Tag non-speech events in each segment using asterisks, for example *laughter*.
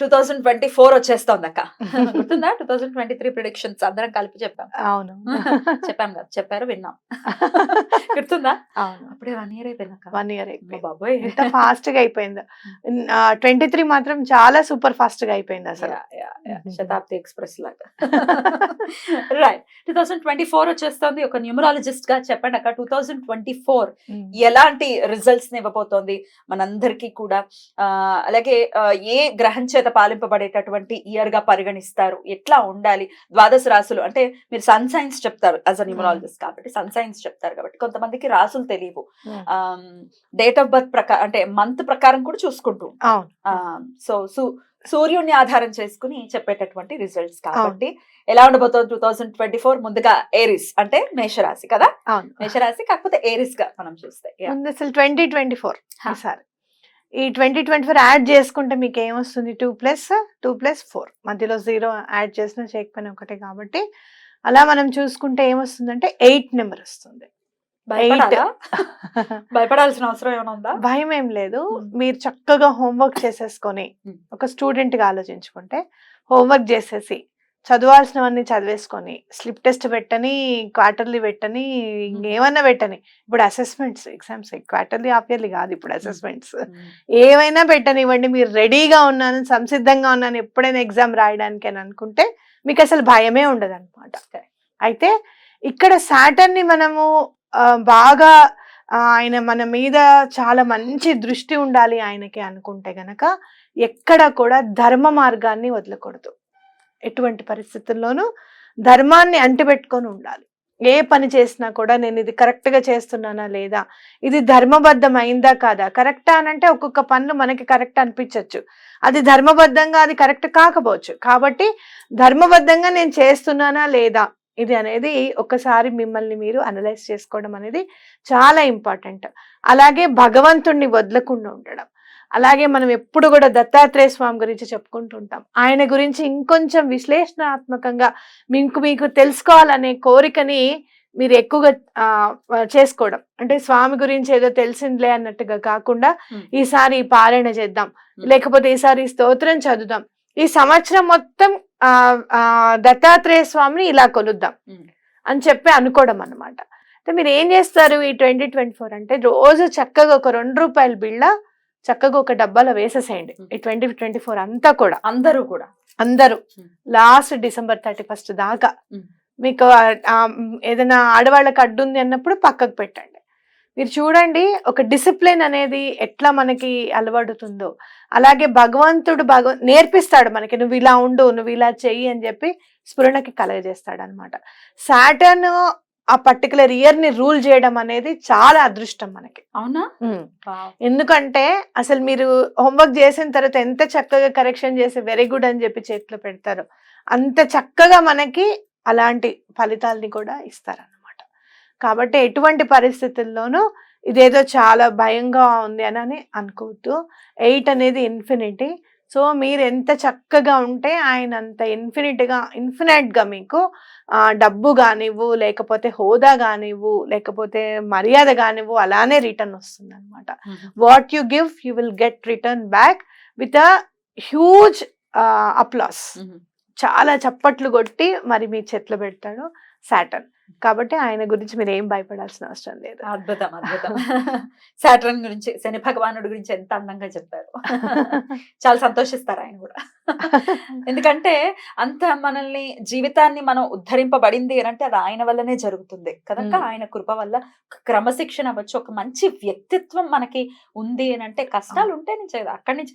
Two thousand twenty four వచ్చేస్తోంది అక్క గుర్తుందా? Two thousand twenty three predictions అందరం కలిపి చెప్పాం. అవును. *laughs* చెప్పాం కదా. చెప్పారు విన్నాం. *laughs* గుర్తుందా? అవును. అప్పుడే వన్ ఇయర్ అయిపోయింది అక్క వన్ ఇయర్ అయిపోయింది బాబోయ్. ఎంత ఫాస్ట్గా అయిపోయింది. ట్వంటీ త్రీ మాత్రం చాలా సూపర్ ఫాస్ట్గా అయిపోయింది అసలు. శతాబ్ది ఎక్స్ప్రెస్ లాగా. Right two thousand twenty four వచ్చేస్తుంది. ఒక న్యూమరాలజిస్ట్గా చెప్పండి అక్క. Two thousand twenty four. ఎలాంటి రిజల్ట్స్ని ఇవ్వబోతోంది? మనందరికీ కూడా. అలాగే ఏ గ్రహం చేత పాలింపబడేటటువంటి ఇయర్గా పరిగణిస్తారు. ఎట్లా ఉండాలి? ద్వాదశ రాసులు అంటే మీరు సన్ సైన్స్ చెప్తారు యాజ్ అ న్యూమరాలజిస్ట్ కాబట్టి సన్ సైన్స్ చెప్తారు కాబట్టి కొంతమందికి రాసులు తెలియవు. డేట్ ఆఫ్ బర్త్ ప్రకారం అంటే మంత్ ప్రకారం కూడా చూసుకుంటూ సో సు సూర్యుడిని ఆధారం చేసుకుని చెప్పేటటువంటి రిజల్ట్స్ కాబట్టి ఎలా ఉండబోతోంది టూ థౌసండ్ ట్వంటీ ఫోర్ ముందుగా ఏరిస్ అంటే మేషరాశి కదా? మేషరాశి కాకపోతే ఏరిస్గా మనం చూస్తే అసలు ట్వంటీ ట్వంటీ ఫోర్ హా. ఈ ట్వంటీ ట్వంటీ ఫోర్ యాడ్ చేసుకుంటే మీకు ఏమొస్తుంది two plus two plus four మధ్యలో జీరో యాడ్ చేసిన చేయకపోయినా ఒకటే కాబట్టి అలా మనం చూసుకుంటే ఏమొస్తుందంటే ఎయిట్ నెంబర్ వస్తుంది భయపడాలా? *laughs* భయపడాల్సిన అవసరం ఏమైనా ఉందా భయం ఏం లేదు. మీరు చక్కగా హోంవర్క్ చేసేసుకొని. ఒక స్టూడెంట్గా ఆలోచించుకుంటే హోంవర్క్ చేసేసి చదవాల్సినవన్నీ చదివేసుకొని స్లిప్ టెస్ట్ పెట్టని క్వార్టర్లీ పెట్టని ఇంకేమన్నా పెట్టని. ఇప్పుడు assessments exams quarterly half yearly కాదు ఇప్పుడు అసెస్మెంట్స్. ఏమైనా పెట్టనివ్వండి మీరు రెడీగా ఉన్నాను సంసిద్ధంగా ఉన్నాను ఎప్పుడైనా ఎగ్జామ్ రాయడానికి అని అనుకుంటే మీకు అసలు భయమే ఉండదు అనమాట అయితే ఇక్కడ సాటర్న్ని మనము బాగా ఆయన మన మీద చాలా మంచి దృష్టి ఉండాలి ఆయనకి అనుకుంటే గనక ఎక్కడ కూడా ధర్మ మార్గాన్ని వదలకూడదు. ఎటువంటి పరిస్థితుల్లోనూ ధర్మాన్ని అంటిపెట్టుకొని ఉండాలి. ఏ పని చేసినా కూడా నేను ఇది కరెక్ట్గా చేస్తున్నానా లేదా? ఇది ధర్మబద్ధం అయిందా కాదా? కరెక్టా అని అంటే ఒక్కొక్క పనులు మనకి కరెక్ట్ అనిపించవచ్చు అది ధర్మబద్ధంగా అది కరెక్ట్ కాకపోవచ్చు. కాబట్టి ధర్మబద్ధంగా నేను చేస్తున్నానా లేదా? ఇది అనేది ఒకసారి మిమ్మల్ని మీరు అనలైజ్ చేసుకోవడం అనేది చాలా ఇంపార్టెంట్. అలాగే భగవంతుణ్ణి వదలకుండా ఉండడం. అలాగే మనం ఎప్పుడు కూడా దత్తాత్రేయ స్వామి గురించి చెప్పుకుంటుంటాం ఆయన గురించి ఇంకొంచెం విశ్లేషణాత్మకంగా మీకు మీకు తెలుసుకోవాలనే కోరికని మీరు ఎక్కువగా ఆ, చేసుకోవడం అంటే స్వామి గురించి ఏదో తెలిసిందిలే అన్నట్టుగా కాకుండా. ఈసారి పారాయణ చేద్దాం. లేకపోతే ఈసారి స్తోత్రం చదువుదాం ఈ సంవత్సరం మొత్తం దత్తాత్రేయ స్వామిని ఇలా కొలుద్దాం. అని చెప్పి అనుకోవడం అన్నమాట అంటే మీరు ఏం చేస్తారు ఈ ట్వంటీ ట్వంటీ ఫోర్ అంటే రోజు చక్కగా ఒక రెండు రూపాయల బిళ్ళ చక్కగా ఒక డబ్బాలో వేసేసేయండి. ఈ ట్వంటీ ట్వంటీ ఫోర్ అంతా కూడా. అందరూ కూడా. అందరూ. లాస్ట్ డిసెంబర్ థర్టీ ఫస్ట్ దాకా. మీకు ఏదైనా ఆడవాళ్ళకి అడ్డు ఉంది అన్నప్పుడు పక్కకు పెట్టండి. మీరు చూడండి ఒక డిసిప్లిన్ అనేది ఎట్లా మనకి అలవడుతుందో అలాగే భగవంతుడు భగవ నేర్పిస్తాడు మనకి నువ్వు ఇలా ఉండు నువ్వు ఇలా చెయ్యి అని చెప్పి స్ఫురణకి కలగజేస్తాడు అనమాట సాటర్న్ ఆ పర్టికులర్ ఇయర్ని రూల్ చేయడం అనేది చాలా అదృష్టం మనకి. అవునా. ఎందుకంటే అసలు మీరు హోంవర్క్ చేసిన తర్వాత ఎంత చక్కగా కరెక్షన్ చేసి వెరీ గుడ్ అని చెప్పి చేతిలో పెడతారో అంత చక్కగా మనకి అలాంటి ఫలితాలని కూడా ఇస్తారన్నమాట. కాబట్టి ఎటువంటి పరిస్థితుల్లోనూ ఇదేదో చాలా భయంగా ఉంది అని అని అనుకోవద్దు. ఎయిట్ అనేది ఇన్ఫినిటీ సో మీరు ఎంత చక్కగా ఉంటే ఆయన అంత ఇన్ఫినిట్గా ఇన్ఫినైట్గా మీకు డబ్బు కానివ్వు లేకపోతే హోదా కానివ్వు లేకపోతే మర్యాద కానివ్వు అలానే రిటర్న్ వస్తుంది అనమాట what you give you will get return back with a huge applause. చాలా చప్పట్లు కొట్టి మరి మీ చేతిలో పెడతాడు సాటర్న్. కాబట్టి ఆయన గురించి మీరు ఏం భయపడాల్సిన అవసరం లేదు. అద్భుతం అద్భుతం. సాటర్న్ గురించి శని భగవానుడి గురించి ఎంత అందంగా చెప్పారు. *laughs* చాలా సంతోషిస్తారు ఆయన కూడా. ఎందుకంటే అంత మనల్ని జీవితాన్ని మనం ఉద్ధరింపబడింది అని అంటే అది ఆయన వల్లనే జరుగుతుంది. కనుక. ఆయన కృప వల్ల క్రమశిక్షణ అవ్వచ్చు ఒక మంచి వ్యక్తిత్వం మనకి ఉంది అని అంటే కష్టాలు ఉంటే నుంచి అక్కడి నుంచి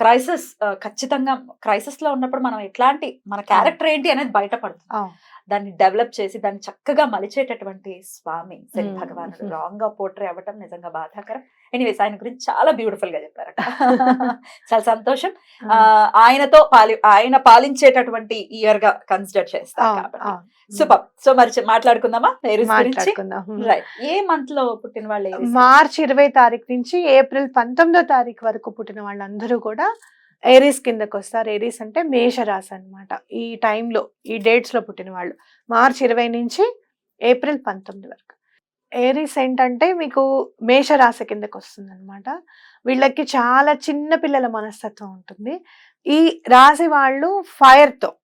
క్రైసిస్ ఖచ్చితంగా క్రైసిస్లో ఉన్నప్పుడు మనం ఎట్లాంటి మన క్యారెక్టర్ ఏంటి అనేది బయటపడుతుంది. దాన్ని డెవలప్ చేసి దాన్ని చక్కగా మలిచేటటువంటి స్వామి. భగవానుడు. రాంగ్గా పోట్రే అవ్వటం నిజంగా బాధాకరం. ఎనీవేస్ ఆయన గురించి చాలా బ్యూటిఫుల్గా చెప్పారు చాలా సంతోషం. ఆయనతో పాలి ఆయన పాలించేటటువంటి ఇయర్గా కన్సిడర్ కాబట్టి. అవును. సూపర్ సో మరి మాట్లాడుకుందామా? ఏ మంత్లో పుట్టిన వాళ్ళు? మార్చ్ ఇరవై తారీఖు నుంచి ఏప్రిల్ పంతొమ్మిదో తారీఖు వరకు పుట్టిన వాళ్ళందరూ కూడా ఏరీస్ కిందకు వస్తారు. ఏరీస్ అంటే మేషరాశి అన్నమాట. ఈ టైంలో ఈ డేట్స్లో పుట్టిన వాళ్ళు. మార్చ్ ఇరవై నుంచి ఏప్రిల్ పంతొమ్మిది వరకు. ఏరీస్ ఏంటంటే మీకు మేషరాశి కిందకు వస్తుంది అనమాట వీళ్ళకి చాలా చిన్న పిల్లల మనస్తత్వం ఉంటుంది. ఈ రాశి వాళ్ళు fire తో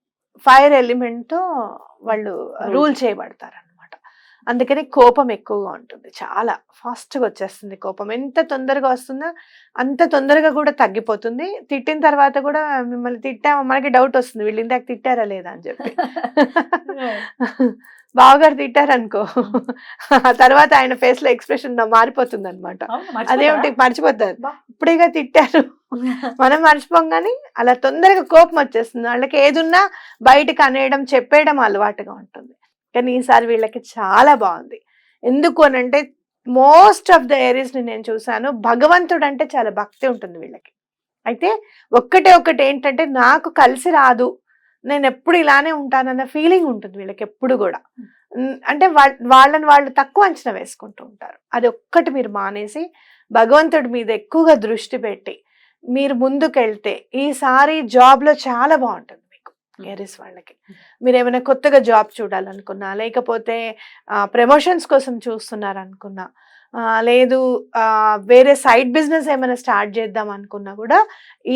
ఫైర్తో వాళ్ళు రూల్ చేయబడతారు అనమాట అందుకని కోపం ఎక్కువగా ఉంటుంది. చాలా fast గా వచ్చేస్తుంది కోపం. ఎంత తొందరగా వస్తుందో అంత తొందరగా కూడా తగ్గిపోతుంది. తిట్టిన తర్వాత కూడా మిమ్మల్ని తిట్టామా? మనకి డౌట్ వస్తుంది. వీళ్ళు ఇందాక తిట్టారా లేదా అని చెప్పి. *laughs* బావగారు తిట్టారనుకో. ఆ తర్వాత ఆయన ఫేస్లో ఎక్స్ప్రెషన్ మారిపోతుంది అనమాట అదేమిటి? మర్చిపోతారా? ఇప్పుడేగా తిట్టారు. మనం మర్చిపోగానే అలా తొందరగా కోపం వచ్చేస్తుంది. వాళ్ళకి ఏదున్నా బయటకు అనేయడం చెప్పేయడం అలవాటుగా ఉంటుంది. కానీ ఈసారి వీళ్ళకి చాలా బాగుంది. ఎందుకు అని అంటే మోస్ట్ ఆఫ్ ద ఏరియాస్ని నేను చూసాను భగవంతుడు అంటే చాలా భక్తి ఉంటుంది వీళ్ళకి. అయితే ఒక్కటే ఒక్కటి ఏంటంటే నాకు కలిసి రాదు. నేను ఎప్పుడు ఇలానే ఉంటానన్న ఫీలింగ్ ఉంటుంది వీళ్ళకి ఎప్పుడు కూడా అంటే వాళ్ళని వాళ్ళు తక్కువ అంచనా వేసుకుంటూ ఉంటారు. అది ఒక్కటి మీరు మానేసి భగవంతుడి మీద ఎక్కువగా దృష్టి పెట్టి మీరు ముందుకెళ్తే ఈసారి జాబ్లో చాలా బాగుంటుంది. ఏరిస్ వాళ్ళకి. మీరు ఏమైనా కొత్తగా జాబ్ చూడాలనుకున్నా లేకపోతే ప్రమోషన్స్ కోసం చూస్తున్నారనుకున్నా లేదు వేరే సైడ్ బిజినెస్ ఏమైనా స్టార్ట్ చేద్దాం అనుకున్నా కూడా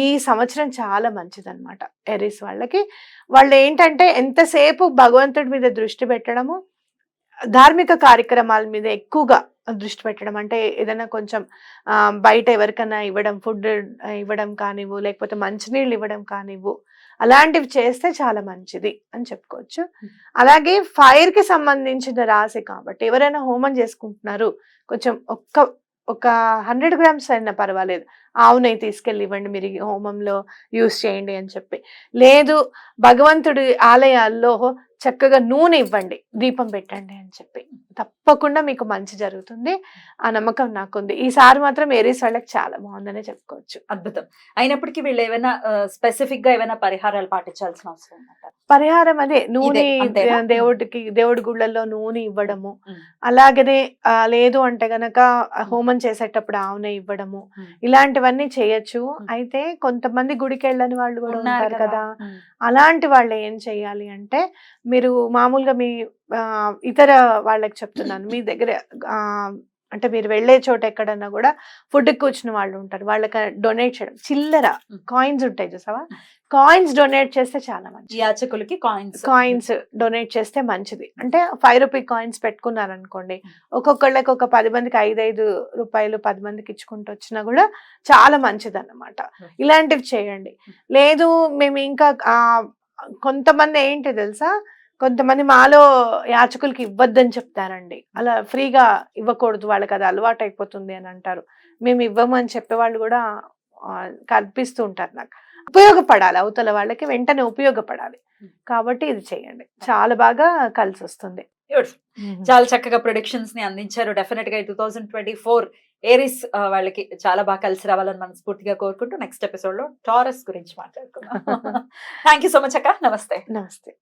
ఈ సంవత్సరం చాలా మంచిదన్నమాట. ఎరీస్ వాళ్ళకి. వాళ్ళు ఏంటంటే ఎంతసేపు భగవంతుడి మీద దృష్టి పెట్టడము ధార్మిక కార్యక్రమాల మీద ఎక్కువగా దృష్టి పెట్టడం అంటే ఏదైనా కొంచెం బయట ఎవరికైనా ఇవ్వడం ఫుడ్ ఇవ్వడం కానివ్వు లేకపోతే మంచినీళ్ళు ఇవ్వడం కానివ్వు అలాంటివి చేస్తే చాలా మంచిది అని చెప్పుకోవచ్చు. అలాగే ఫైర్కి సంబంధించిన రాశి కాబట్టి ఎవరైనా హోమం చేసుకుంటున్నారు కొంచెం ఒక్క ఒక హండ్రెడ్ గ్రామ్స్ అయినా పర్వాలేదు. ఆవు నెయ్యి తీసుకెళ్ళి ఇవ్వండి మీరు హోమంలో యూస్ చేయండి అని చెప్పి. లేదు భగవంతుడి ఆలయాల్లో చక్కగా నూనె ఇవ్వండి దీపం పెట్టండి అని చెప్పి. తప్పకుండా మీకు మంచి జరుగుతుంది. ఆ నమ్మకం నాకుంది. ఈసారి మాత్రం ఏరీస్ వాళ్ళకి చాలా బాగుందనే చెప్పుకోవచ్చు. అద్భుతం. అయినప్పటికీ వీళ్ళు ఏమైనా స్పెసిఫిక్గా ఏమైనా పరిహారాలు పాటించాల్సిన అవసరం ఉందంటారా? పరిహారం అదే నూనె? దేవుడికి దేవుడి గుళ్ళల్లో నూనె ఇవ్వడము. అలాగనే లేదు అంటే గనక హోమం చేసేటప్పుడు ఆవునే ఇవ్వడము. ఇలాంటివన్నీ చేయొచ్చు. అయితే కొంతమంది గుడికి వెళ్ళని వాళ్ళు కూడా ఉంటారు కదా. అలాంటి వాళ్ళు ఏం చేయాలి అంటే మీరు మామూలుగా మీ ఇతర వాళ్ళకి చెప్తున్నాను. మీ దగ్గర అంటే మీరు వెళ్ళే చోట ఎక్కడన్నా కూడా ఫుడ్ కూర్చున్న వాళ్ళు ఉంటారు. వాళ్ళకి డొనేట్ చేయడం. చిల్లర. కాయిన్స్ ఉంటాయి చూసావా? కాయిన్స్ డొనేట్ చేస్తే చాలా మంచిది. యాచకులకి కాయిన్స్ కాయిన్స్ డొనేట్ చేస్తే మంచిది. అంటే ఫైవ్ రూపీ కాయిన్స్ పెట్టుకున్నారనుకోండి ఒక్కొక్కళ్ళకి ఒక పది మందికి ఐదు ఐదు రూపాయలు పది మందికి ఇచ్చుకుంటూ వచ్చినా కూడా చాలా మంచిది అన్నమాట ఇలాంటివి చేయండి. లేదు మేము ఇంకా ఆ, కొంతమంది ఏంటి తెలుసా? కొంతమంది మాలో యాచకులకి ఇవ్వద్దని చెప్తారండి. అలా ఫ్రీగా ఇవ్వకూడదు వాళ్ళకి అది అలవాటు అయిపోతుంది అని అంటారు. మేము ఇవ్వమని చెప్పేవాళ్ళు కూడా ఆ, కల్పిస్తూ ఉంటారు నాకు. ఉపయోగపడాలి అవతల వాళ్ళకి వెంటనే ఉపయోగపడాలి. కాబట్టి ఇది చేయండి. చాలా బాగా కలిసి వస్తుంది చాలా చక్కగా ప్రొడిక్షన్స్ని అందించారు. డెఫినెట్గా two thousand twenty four Aries వాళ్ళకి చాలా బాగా కలిసి రావాలని మనస్ఫూర్తిగా కోరుకుంటూ నెక్స్ట్ ఎపిసోడ్లో టారస్ గురించి మాట్లాడుకుందాం. థ్యాంక్ యూ సో మచ్ అక్క. నమస్తే. నమస్తే.